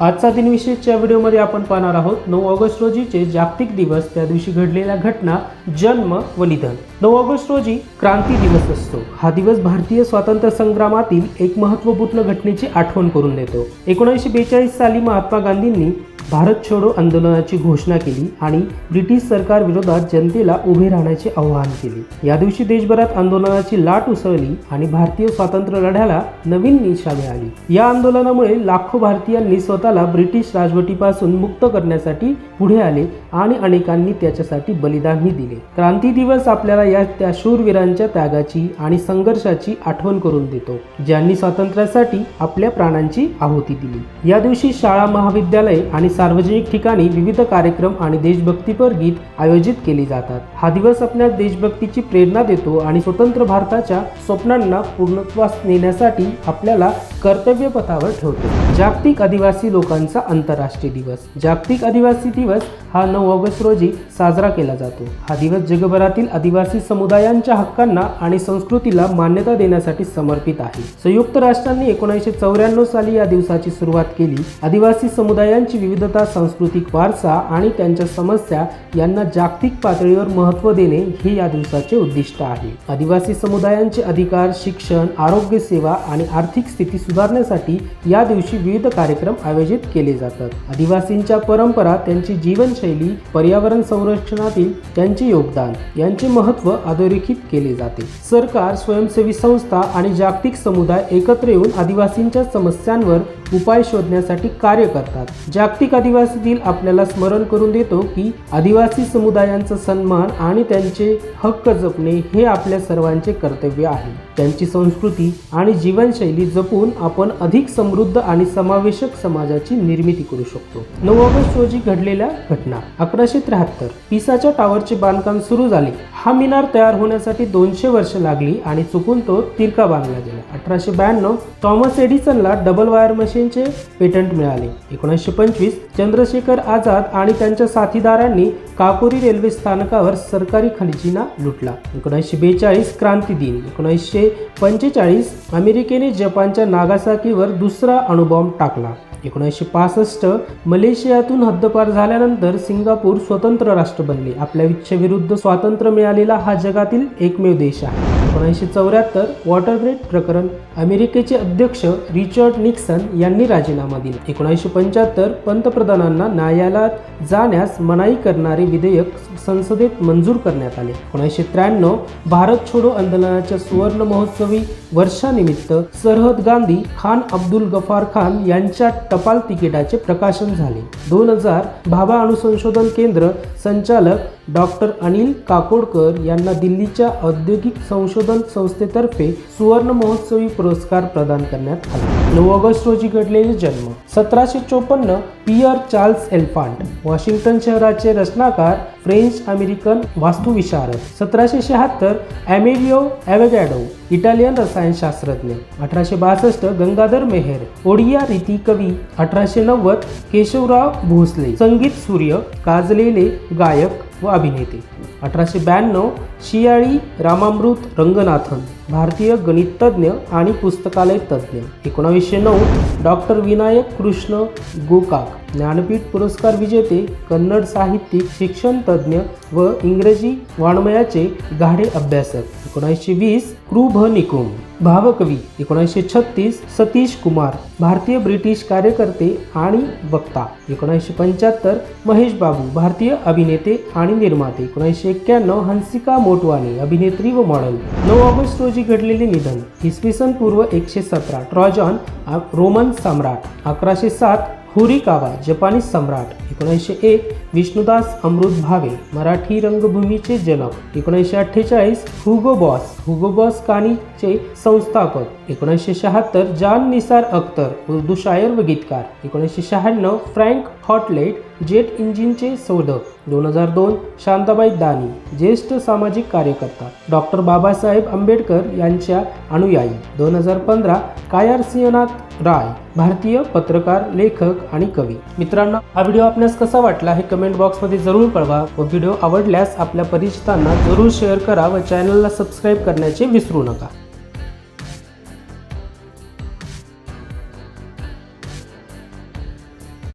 आजचा दिनविशेषच्या व्हिडिओमध्ये आपण पाहणार आहोत नऊ ऑगस्ट रोजीचे जागतिक दिवस त्या दिवशी घडलेल्या घटना जन्म व निधन. नऊ ऑगस्ट रोजी क्रांती दिवस असतो. हा दिवस भारतीय स्वातंत्र्य संग्रामातील एक महत्त्वपूर्ण घटनेची आठवण करून देतो. एकोणीसशे बेचाळीस साली महात्मा गांधींनी भारत छोडो आंदोलनाची घोषणा केली आणि ब्रिटिश सरकार विरोधात जनतेला उभे राहण्याचे आवाहन केले. या दिवशी देशभरात आंदोलनाची लाट उसळली आणि भारतीय स्वातंत्र्य लढ्याला नवीन निशा मिळाली या आंदोलनामुळे लाखो भारतीयांनी स्वतः भारताला ब्रिटिश राजवटीपासून मुक्त करण्यासाठी पुढे आले आणि अनेकांनी त्याच्यासाठी बलिदानही दिले. क्रांती दिवस आपल्याला या त्या शूरवीरांच्या त्यागाची आणि संघर्षाची आठवण करून देतो ज्यांनी स्वातंत्र्यासाठी आपल्या प्राणांची आहुती दिली. या दिवशी शाळा महाविद्यालय आणि सार्वजनिक ठिकाणी विविध कार्यक्रम आणि देशभक्तीपर गीत आयोजित केले जातात. हा दिवस आपल्याला देशभक्तीची प्रेरणा देतो आणि स्वतंत्र भारताच्या स्वप्नांना पूर्णत्वास नेण्यासाठी आपल्याला कर्तव्य पथावर ठेवतो. जागतिक आदिवासी लोकांचा आंतरराष्ट्रीय दिवस. जागतिक आदिवासी दिवस हा नऊ ऑगस्ट रोजी साजरा केला जातो. हा दिवस जगभरातील आदिवासी समुदायांच्या हक्कांना आणि संस्कृतीला मान्यता देण्यासाठी समर्पित आहे. संयुक्त राष्ट्रांनी एकोणीसशे चौऱ्याण्णव साली या दिवसाची सुरुवात केली. आदिवासी समुदायांची विविधता सांस्कृतिक वारसा आणि त्यांच्या समस्या यांना जागतिक पातळीवर महत्त्व देणे हे या दिवसाचे उद्दिष्ट आहे. आदिवासी समुदायांचे अधिकार शिक्षण आरोग्य सेवा आणि आर्थिक स्थिती सुधारण्यासाठी या दिवशी विविध कार्यक्रम आयोजित केले जातात. आदिवासींच्या परंपरा त्यांची जीवनशैली पर्यावरण संरक्षणातील त्यांचे योगदान यांचे महत्त्व अधोरेखित केले जाते. सरकार स्वयंसेवी संस्था आणि जागतिक समुदाय एकत्र येऊन आदिवासींच्या समस्यांवर उपाय शोधण्यासाठी कार्य करतात. जागतिक आदिवासी दिन आपल्याला स्मरण करून देतो की आदिवासी समुदायांचा सन्मान आणि त्यांचे हक्क जपणे हे आपल्या सर्वांचे कर्तव्य आहे. त्यांची संस्कृती आणि जीवनशैली जपून आपण अधिक समृद्ध आणि समावेशक समाजाची निर्मिती करू शकतो. नऊ ऑगस्ट रोजी घडलेल्या घटना. अकराशे त्र्याहत्तर. पिसाच्या टावरचे बांधकाम सुरू झाले. हा मिनार तयार होण्यासाठी दोनशे वर्ष लागली आणि चुकून तो तिरका बांधला गेला. अठराशे ब्याण्णव. थॉमस एडिसनला डबल वायर मशीनचे पेटंट मिळाले. एकोणीसशे पंचवीस. चंद्रशेखर आझाद आणि त्यांच्या साथीदारांनी काकोरी रेल्वे स्थानकावर सरकारी खनिजीना लुटला. एकोणीसशे बेचाळीस. क्रांती दिन. एकोणीसशे पंचेचाळीस. अमेरिकेने जपानच्या नागासाकीवर दुसरा अणुबॉम्ब टाकला. एकोणीसशे पासष्ट मलेशियातून हद्दपार झाल्यानंतर सिंगापूर स्वतंत्र राष्ट्र बनले. आपल्या इच्छेविरुद्ध स्वातंत्र्य मिळालेला हा जगातील एकमेव देश आहे. एकोणीसशे चौऱ्याहत्तर वॉटरग्रेड प्रकरण अमेरिकेचे अध्यक्ष रिचर्ड निक्सन यांनी राजीनामा दिला. एकोणीसशे पंच्याहत्तर पंतप्रधानांना न्यायालयात जाण्यास मनाई करणारे विधेयक संसदेत मंजूर करण्यात आले. एकोणीसशे त्र्याण्णव भारत छोडो आंदोलनाच्या सुवर्ण महोत्सवी वर्षानिमित्त सरहद गांधी खान अब्दुल गफार खान यांच्या टपाल तिकिटाचे प्रकाशन झाले. दोन हजार भाभा अणुसंशोधन केंद्र संचालक डॉक्टर अनिल काकोडकर यांना दिल्लीच्या औद्योगिक संशोधन संस्थेतर्फे सुवर्ण महोत्सवी पुरस्कार प्रदान करण्यात आला. नऊ ऑगस्ट रोजी घडलेले जन्म. सतराशे चोपन्न पियर चार्ल्स एल्फांट वॉशिंग्टन शहराचे रचनाकार फ्रेंच अमेरिकन वास्तुविशारद. सतराशे शहात्तर ॲमेलिओ ॲवेगॅडो इटालियन रसायनशास्त्रज्ञ. अठराशे बासष्ट गंगाधर मेहर ओडिया रीती कवी. अठराशे नव्वद केशवराव भोसले संगीत सूर्य गाजलेले गायक व अभिनेते. अठराशे ब्याण्णव शियाळी रामामृत रंगनाथन भारतीय गणिततज्ञ आणि पुस्तकालय तज्ज्ञ एकोणावीसशे नऊ डॉक्टर विनायक कृष्ण गोकाक ज्ञानपीठ पुरस्कार विजेते कन्नड साहित्यिक शिक्षण तज्ज्ञ व इंग्रजी वाङ्मयाचे गाढे अभ्यासक. एकोणावीसशे वीस कृ निकुम भावकवी एकोणीसशे छत्तीस सतीश कुमार भारतीय ब्रिटिश कार्यकर्ते आणि वक्ता एकोणीसशे पंच्याहत्तर महेश बाबू भारतीय अभिनेते आणि निर्माते एकोणीसशे एक्क्याण्णव हंसिका मोटवाने अभिनेत्री व मॉडेल. नऊ ऑगस्ट रोजी घडलेले निधन इसवी सन पूर्व एकशे सतरा ट्रॉजॉन रोमन सम्राट अकराशे सात हुरिकावा जपानी सम्राट एकोणीसशे एक विष्णुदास अमृत भावे मराठी रंगभूमीचे जनक एकोणीसशे अठ्ठेचाळीस हुगो बॉस हुगो बॉस कानीचे संस्थापक एकोणीसशे शहात्तर जान निसार अख्तर उर्दू शायर व गीतकार एकोणीसशे शहाण्णव फ्रँक हॉटलेट जेट इंजिनचे शोधक दोन हजार दोन शांताबाई दानी ज्येष्ठ सामाजिक कार्यकर्ता डॉक्टर बाबासाहेब आंबेडकर यांच्या अनुयायी दोन हजार पंधरा कायार सिंहनाथ राय भारतीय पत्रकार लेखक आणि कवी. मित्रांनो हा व्हिडिओ आपल्यास कसा वाटला हे कमेंट बॉक्समध्ये जरूर कळवा व व्हिडिओ आवडल्यास आपल्या परिचितांना जरूर शेअर करा व चॅनलला सबस्क्राईब करण्याचे विसरू नका.